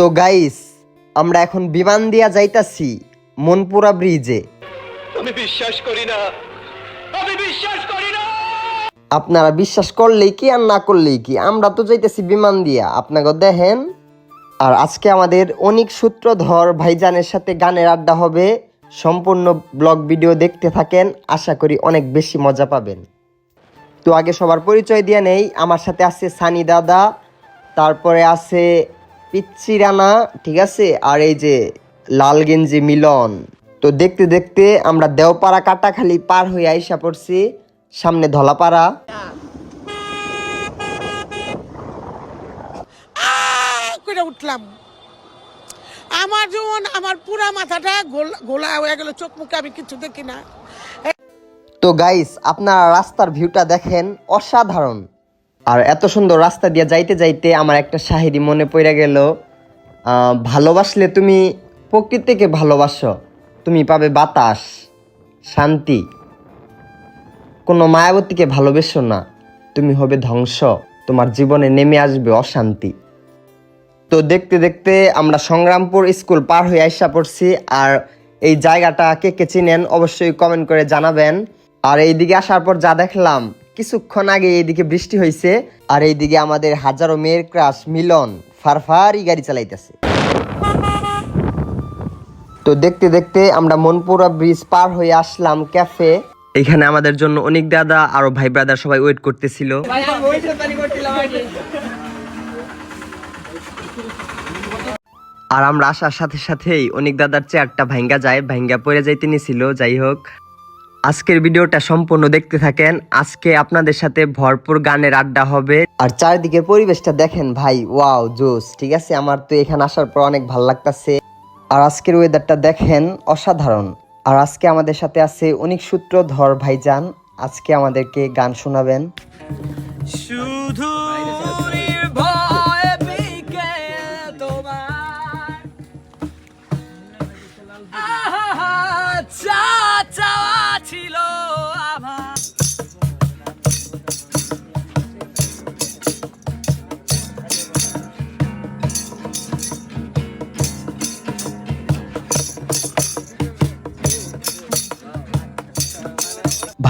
তো গাইস আমরা এখন বিমান দিয়া যাইতাছি মনপুরা ব্রিজে আমি বিশ্বাস করি না। আমি বিশ্বাস করি না। আপনারা বিশ্বাস করলেই কি আর না করলেই কি? আমরা তো যাইতেছি বিমান দিয়া। আপনাকে দেখেন আর আজকে আমাদের অনেক সূত্রধর ভাইজানের সাথে গানের আড্ডা হবে। সম্পূর্ণ ব্লগ ভিডিও দেখতে থাকেন আশা করি অনেক বেশি মজা পাবেন। তো আগে সবার পরিচয় দিয়ে নেই আমার সাথে আছে সানি দাদা তারপরে আছে পিচ্চি রানা ঠিক আছে? আর এই যে লাল গেঞ্জি মিলন। তো দেখতে দেখতে আমরা দেওপাড়া কাটাখালি পার হয়ে আইসা পড়ছি সামনে ধলাপাড়া। করে উঠলাম। আমার যেমন আমার পুরা মাথাটা গোলা হয়ে গেল চোখ মুখে আমি কিছু দেখি না। তো গাইস আপনারা রাস্তার ভিউটা দেখেন অসাধারণ। আর এত সুন্দর রাস্তা দিয়ে যাইতে যাইতে আমার একটা শাহিরি মনে পড়ে গেল ভালোবাসলে তুমি প্রকৃতিকে ভালোবাসো, তুমি পাবে বাতাস, শান্তি। কোনো মায়াবতীকে ভালোবেসো না, তুমি হবে ধ্বংস, তোমার জীবনে নেমে আসবে অশান্তি। তো দেখতে দেখতে আমরা সংগ্রামপুর স্কুল পার হয়ে আইসা পড়ছি, আর এই জায়গাটা কে কে চিনেন অবশ্যই কমেন্ট করে জানাবেন। আর এইদিকে আসার পর যা দেখলাম কিছুক্ষণ আগে এইদিকে বৃষ্টি হয়েছে আর এইদিকে আমাদের হাজারো মেয়ের ক্রাশ মিলন ফারফারি গাড়ি চালাইতেছে। তো দেখতে দেখতে আমরা মনপুরা ব্রিজ পার হয়ে আসলাম ক্যাফে। এখানে আমাদের জন্য অনেক দাদা আরও ভাই ব্রাদার সবাই ওয়েট করতেছিল। আর আমরা আসার সাথে সাথেই অনেক দাদার চেয়ারটা ভাঙ্গা যায় ভাঙ্গা পড়ে যাইতে নিছিল, যাই হোক। আজকের ভিডিওটা সম্পূর্ণ দেখতে থাকেন। আজকে আপনাদের সাথে ভরপুর গানের আড্ডা হবে। আর চারিদিকের পরিবেশটা দেখেন ভাই, ওয়াও, জোস, ঠিক আছে? আমার তো এখানে আসার পর অনেক ভালো লাগতেছে। আর আজকের ওয়েদারটা দেখেন অসাধারণ। আর আজকে আমাদের সাথে আছে অনেক সূত্রধর ভাইজান। আজকে আমাদেরকে গান শোনাবেন। শুধু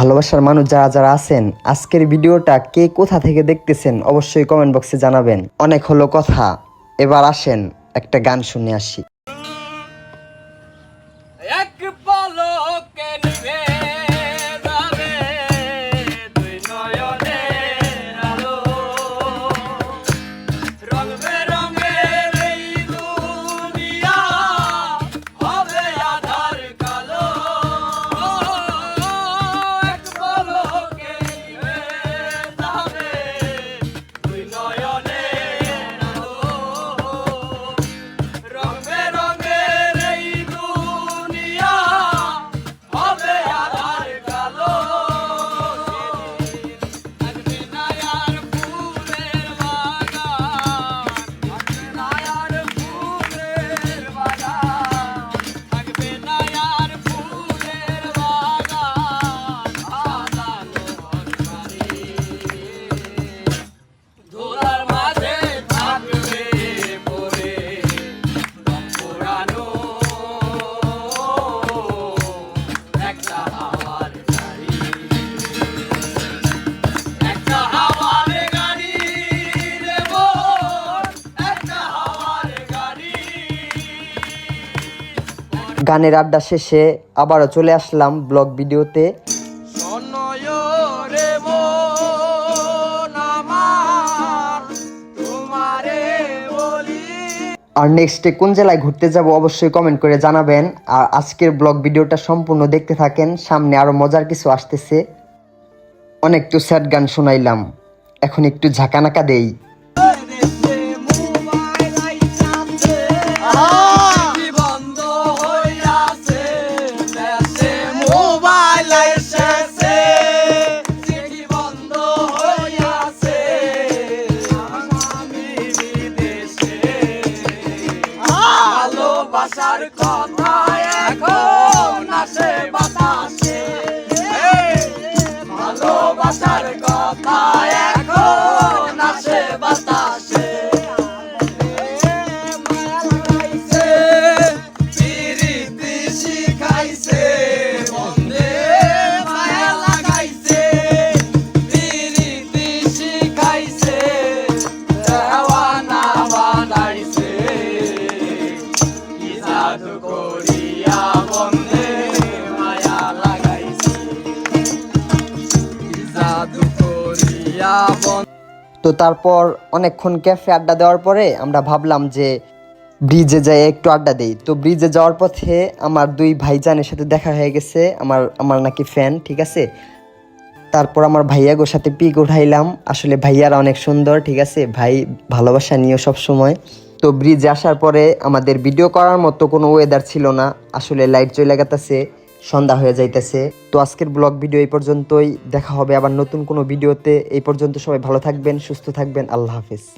ভালোবাসার মানুষ যারা যারা আছেন, আজকের ভিডিওটা কে কোথা থেকে দেখতেছেন অবশ্যই কমেন্ট বক্সে জানাবেন। অনেক হলো কথা। এবার আসেন, একটা গান শুনে আসি। গানের আড্ডা শেষে আবারও চলে আসলাম ব্লগ ভিডিওতে। আর নেক্সটে কোন জেলায় ঘুরতে যাব অবশ্যই কমেন্ট করে জানাবেন। আর আজকের ব্লগ ভিডিওটা সম্পূর্ণ দেখতে থাকেন সামনে আরও মজার কিছু আসতেছে। অনেক তো স্যাড গান শোনাইলাম। এখন একটু ঝাঁকানাকা দেই। ভালোবাসার কথা এখন আসে তো তারপর অনেকক্ষণ ক্যাফে আড্ডা দেওয়ার পরে আমরা ভাবলাম যে ব্রিজে যাই, একটু আড্ডা দেই। তো ব্রিজে যাওয়ার পথে আমার দুই ভাইজানের সাথে দেখা হয়ে গেছে, আমার আমার নাকি ফ্যান ঠিক আছে? তারপর আমার ভাইয়াগোর সাথে পিক উঠাইলাম। আসলে ভাইয়ারা অনেক সুন্দর, ঠিক আছে? ভাই ভালোবাসা নিয়ে সব সময় তো ব্রিজে আসার পরে আমাদের ভিডিও করার মতো কোনো ওয়েদার ছিল না। আসলে লাইট চলে গেতেছে। সন্ধ্যা হয়ে যাইতেছে। তো আজকের ব্লগ ভিডিও এই পর্যন্তই। দেখা হবে আবার নতুন কোনো ভিডিওতে। এই পর্যন্ত সবাই ভালো থাকবেন, সুস্থ থাকবেন। আল্লাহ হাফিজ।